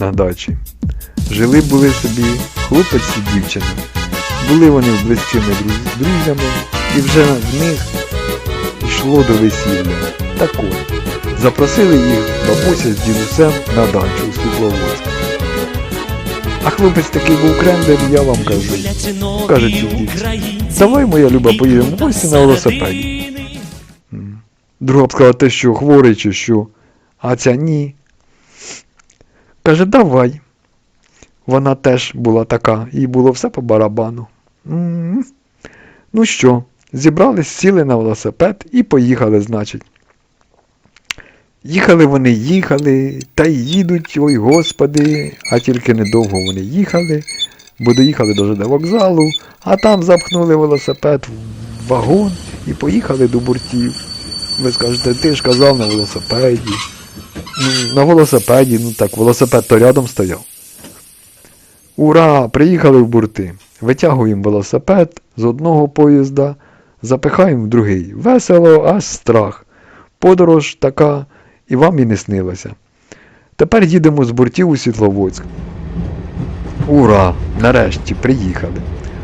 на дачі. Жили були собі хлопець і дівчина. Були вони близькими друз- друзями, і вже в них йшло до весілля. Так от, запросили їх бабуся з дідусем на дачу у Світловодськ. А хлопець такий був крембер, я вам кажу. Каже чоловік, давай, моя люба, поїдемо в гості на велосипеді. Друга б сказала, ти що, хворий чи що? А ця ні. Каже, давай. Вона теж була така, їй було все по барабану. М. Ну що, зібрались, сіли на велосипед і поїхали, значить. Їхали вони, їхали, та й їдуть, ой господи, а тільки недовго вони їхали, бо доїхали до вокзалу, а там запхнули велосипед в вагон і поїхали до буртів. Ви скажете, ти ж казав на велосипеді. На велосипеді, ну так, велосипед то рядом стояв. Ура! Приїхали в бурти. Витягуємо велосипед з одного поїзда, запихаємо в другий. Весело, аж страх. Подорож така, і вам і не снилося. Тепер їдемо з бортів у Світловодськ. Ура! Нарешті приїхали.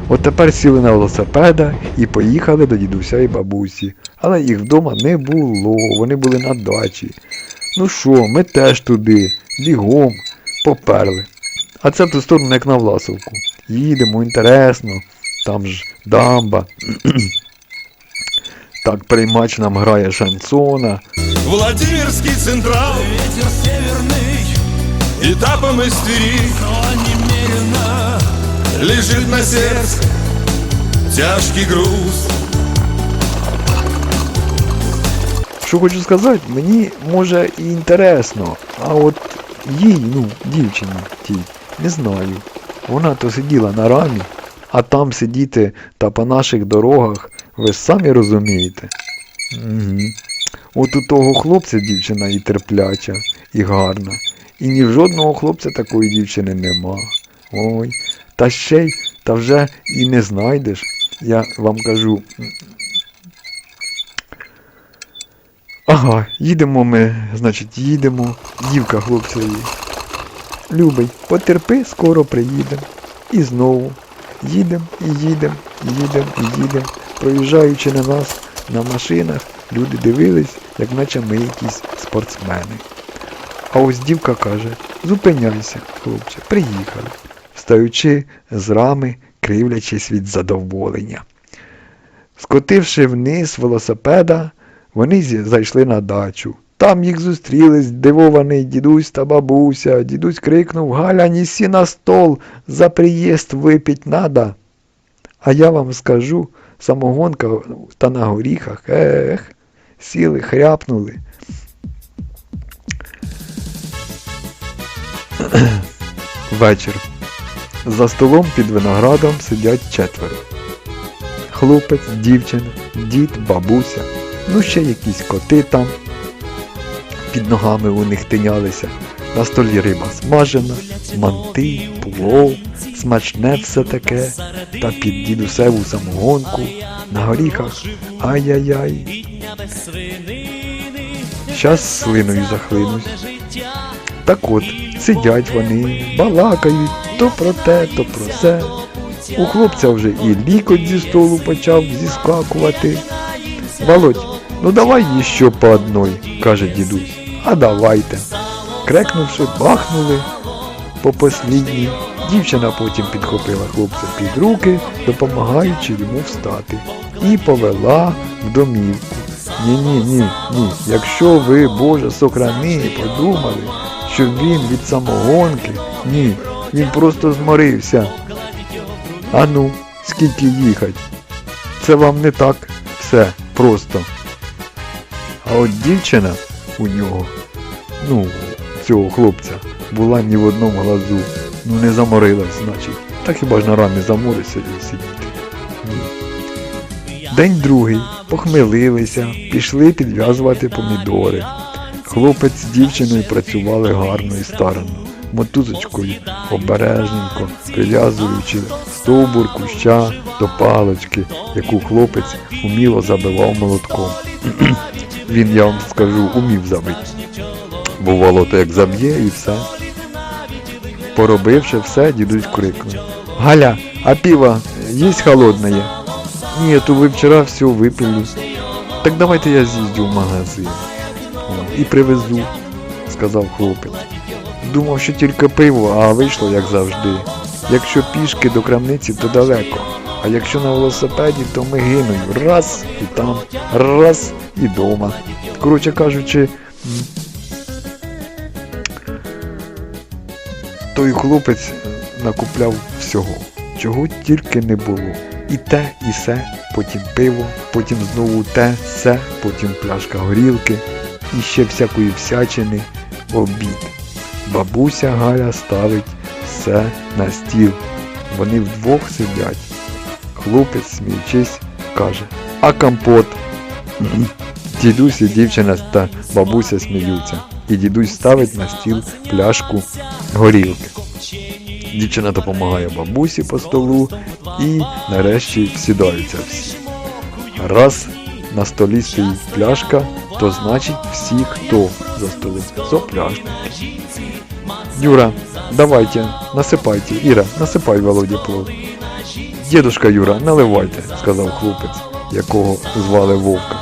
От тепер сіли на велосипеда і поїхали до дідуся і бабусі. Але їх вдома не було, вони були на дачі. Ну що, ми теж туди, бігом, поперли. А це в ту сторону, як на Власовку. Їдемо, інтересно, там ж дамба. Так приймач нам грає шансона. Владимирский Централ Ветер северный, Этапом из Твери но немерено Лежит на сердце Тяжкий груз Що хочу сказати, мені може і інтересно, а от їй, ну, дівчині тій, не знаю. Вона то сиділа на рамі, а там сидіти та по наших дорогах, ви ж самі розумієте. Угу. От у того хлопця дівчина і терпляча, і гарна. І ні в жодного хлопця такої дівчини нема. Ой, та ще й, та вже і не знайдеш. Я вам кажу, Ага, їдемо ми, значить, їдемо. Дівка хлопця її. Любий, потерпи, скоро приїдемо. І знову. Їдемо, і їдемо, їдемо, і їдемо. Проїжджаючи на нас на машинах, люди дивились, як наче ми якісь спортсмени. А ось дівка каже, зупиняйся, хлопче, приїхали, встаючи з рами, кривлячись від задоволення. Скотивши вниз велосипеда, вони зайшли на дачу. Там їх зустріли здивований дідусь та бабуся. Дідусь крикнув Галя, нісі на стол, за приїзд випіть надо. А я вам скажу, самогонка та на горіхах, ех, сіли, хряпнули. Вечір. За столом під виноградом сидять четверо. Хлопець, дівчина, дід, бабуся, ну ще якісь коти там. Під ногами у них тинялися. На столі риба смажена, манти, плов, смачне все таке, та під дідусеву самогонку, на горіхах, ай-яй-яй. Щас слиною захлинусь. Так от, сидять вони, балакають то про те, то про це. У хлопця вже і лікоть зі столу почав зіскакувати. Володь, ну давай ще по одной, каже дідусь. А давайте. Крекнувши, бахнули по послідній. Дівчина потім підхопила хлопця під руки, допомагаючи йому встати, і повела в домівку. Ні, ні, ні. Якщо ви, Боже, сохрани, подумали, що він від самогонки, ні, він просто зморився. А ну, скільки їхать? Це вам не так все просто. А от дівчина у нього, ну, цього хлопця, була ні в одному глазу. Ну не заморилась, значить. Та хіба ж на рамі замориться і сидіти. Ні. День другий. Похмелилися, пішли підв'язувати помідори. Хлопець з дівчиною працювали гарно і старанно, мотузочкою, обережненько, прив'язуючи стовбур куща до палочки, яку хлопець уміло забивав молотком. Він, я вам скажу, умів забити. Бувало, то як заб'є і все. Поробивши все, дідусь крикнув. Галя, а пиво есть холодное? Нет, вы вчера все выпили. Так давайте я з'їздю в магазин. «О, І привезу, сказав хлопець. Думав, що тільки пиво, а вийшло як завжди. Якщо пішки до крамниці, то далеко. А якщо на велосипеді, то ми гиною. Раз і там, раз і дома. Коротше кажучи, той хлопець накупляв всього, чого тільки не було. І те, і се, потім пиво, потім знову те, се, потім пляшка горілки, і ще всякої всячини, обід. Бабуся Галя ставить все на стіл. Вони вдвох сидять. Хлопець, сміючись, каже, а компот? Дідусь і дівчина та бабуся сміються. І дідусь ставить на стіл пляшку горілки. Дівчина допомагає бабусі по столу і нарешті сідаються всі. Раз на столі стоїть пляшка, то значить всі, хто за столом, сопляшники. Юра, давайте, насипайте. Іра, насипай Володі плов. Дідушка Юра, наливайте, сказав хлопець, якого звали Вовка.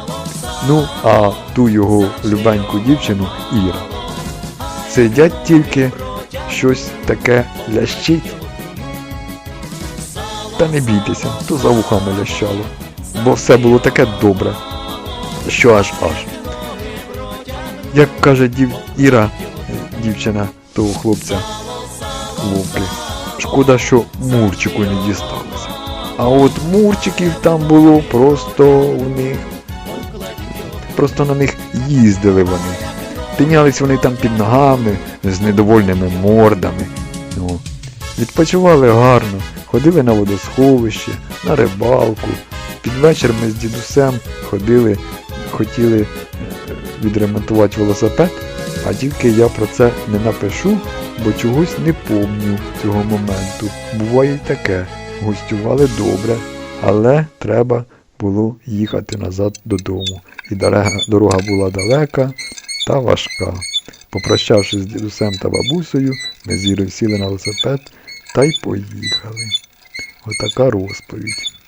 Ну, а ту його любеньку дівчину Іра. Сидять тільки щось таке лящить. Та не бійтеся, то за вухами лящало, бо все було таке добре, що аж аж. Як каже дів... Іра, е, дівчина того хлопця Вовки, шкода, що Мурчику не дісталося. А от Мурчиків там було просто у них. Просто на них їздили вони. Тинялись вони там під ногами з недовольними мордами. Ну, відпочивали гарно, ходили на водосховище, на рибалку. Під вечір ми з дідусем ходили, хотіли відремонтувати велосипед, а тільки я про це не напишу, бо чогось не помню цього моменту. Буває й таке. Гостювали добре, але треба було їхати назад додому. І дорога, була далека та важка. Попрощавшись з дідусем та бабусею, ми з Ірою сіли на велосипед та й поїхали. Отака розповідь.